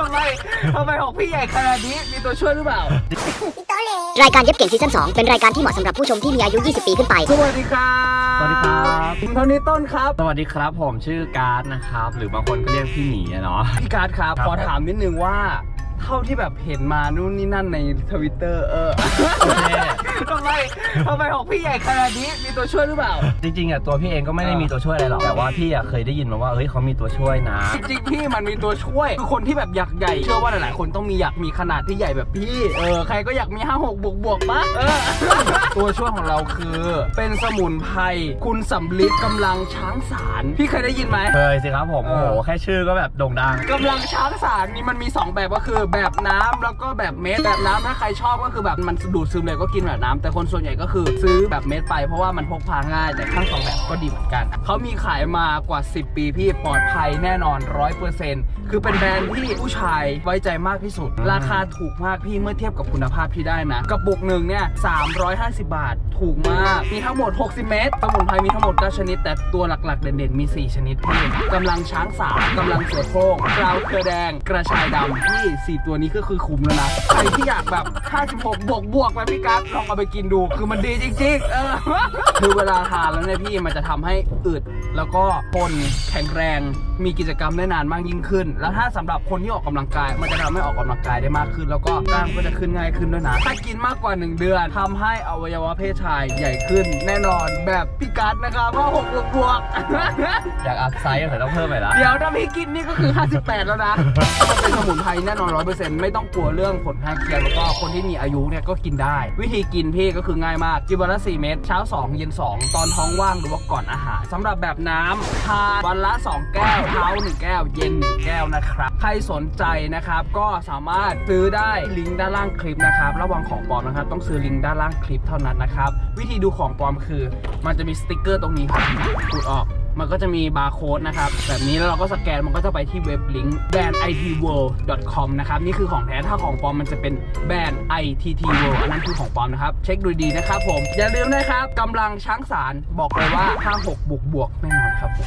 ทำไมทำไมของพี่ใหญ่ขนาดนี้มีตัวช่วยหรือเปล่า รายการเย็บเก่งซีซั่น2เป็นรายการที่เหมาะสำหรับผู้ชมที่มีอายุ 20 ปีขึ้นไป สวัสดีครับสวัสดีครับ ผมโทนี่ต้นครับ สวัสดีครับผมชื่อการ์ดนะครับ หรือบางคนก็เรียกพี่หมีอะเนาะพี่การ์ดครับครับขอถามนิดนึงว่า เท่าที่แบบเห็นมานู่นนี่นั่นในทวิตเตอร์เออ ทำไมทำไมของพี่ใหญ่ขนาดนี้มีตัวช่วยหรือเปล่า จริงๆอะตัวพี่เองก็ไม่ได้มีตัวช่วยอะไรหรอกแต่ว่าพี่อะเคยได้ยินมาว่าเฮ้ยเขามีตัวช่วยนะ จริงๆพี่มันมีตัวช่วยคือคนที่แบบอยากใหญ่ เชื่อว่าหลายๆคนต้องมีอยากมีขนาดที่ใหญ่แบบพี่ เออใครก็อยากมี5 6บวกบวกๆปะเออ ตัวช่วยของเราคือ เป็นสมุนไพรคุณสำลิดกำลังช้างสารพี่เคยได้ยินไหม เคยสิครับผมเอโอ้อโหแค่ชื่อก็แบบโด่งดัง กำลังช้างสารนี่มันมี 2 แบบก็คือแบบน้ำแล้วก็แบบเม็ดแบบน้ำถ้าใครชอบก็คือแบบมันดูดซึมเลยก็กินแบบน้ำแต่คนส่วนใหญ่ก็คือซื้อแบบเม็ดไปเพราะว่ามันพกพาง่าย แต่ทั้งสองแบบก็ดีเหมือนกัน เขามีขายมากว่า 10 ปีพี่ปลอดภัยแน่นอน100%คือเป็นแบรนด์ที่ผู้ชายไว้ใจมากที่สุด ราคาถูกมากพี่เมื่อเทียบกับคุณภาพที่ได้นะกระปุกหนึ่งเนี่ย350 บาท ถูกมาก มีทั้งหมด 60 เม็ดสมุนไพรมีทั้งหมด9ชนิด แต่ตัวหลักๆ เด่นๆ มี 4 ชนิดพี่กำลังช้างสามกำลังเสือโคร่งกราวเครือแดง กระชายดำพี่ 4 ตัวนี้ก็คือคุ้มแล้วนะ ใครที่อยากแบบ 56 บวกบวกๆแบบพี่กัสลองเอาไปกินดูคือมันดีจริงๆเออคือเวลาทานแล้วเนี่ยพี่มันจะทำให้อึด แล้วก็ทนแข็งแรงมีกิจกรรมได้นานมากยิ่งขึ้น แล้วถ้าสำหรับคนที่ออกกำลังกาย มันจะทำให้ออกกำลังกายได้มากขึ้น แล้วก็กล้ามก็จะขึ้นง่ายขึ้นด้วยนะถ้ากินมากกว่า 1 เดือนทำให้อวัยวะเพศชายใหญ่ขึ้น แน่นอนแบบพี่กัสนะครับว่า6บวกบวกๆ อยากอัพไซส์ก็ต้องเพิ่มไปละเดี๋ยวถ้าพี่กินนี่ก็คือ 58 แล้วนะ เป็นสมุนไพรแน่นอน100%ไม่ต้องกลัวเรื่องผลข้างเคียงแล้วก็คนที่มีอายุเนี่ยก็กินได้ วิธีกินพี่ก็คือง่ายมากกินวันละ4เม็ดเช้า 2 เย็น 2 ตอนท้องว่างหรือว่าก่อนอาหารสำหรับแบบน้ำทานวันละ 2 แก้วเช้า 1 แก้ว เย็น 1 แก้วนะครับ ใครสนใจนะครับก็สามารถซื้อได้ลิงก์ด้านล่างคลิปนะครับระวังของปลอมนะครับต้องซื้อลิงก์ด้านล่างคลิปเท่านั้นนะครับวิธีดูของปลอมคือ มันจะมีสติกเกอร์ตรงนี้ครับกดออก มันก็จะมีบาร์โค้ดนะครับ แบบนี้แล้วเราก็สแกนมันก็จะไปที่เว็บลิงก์แบรนด์ itworld.com นะครับ นี่คือของแท้ถ้าของปลอมมันจะเป็นแบรนด์ ITT World อันนั้นคือของปลอมนะครับ เช็คดูดีนะครับผม อย่าลืมนะครับกำลังช้างสารบอกเลยว่า 56 บวกบวกแน่นอนครับผม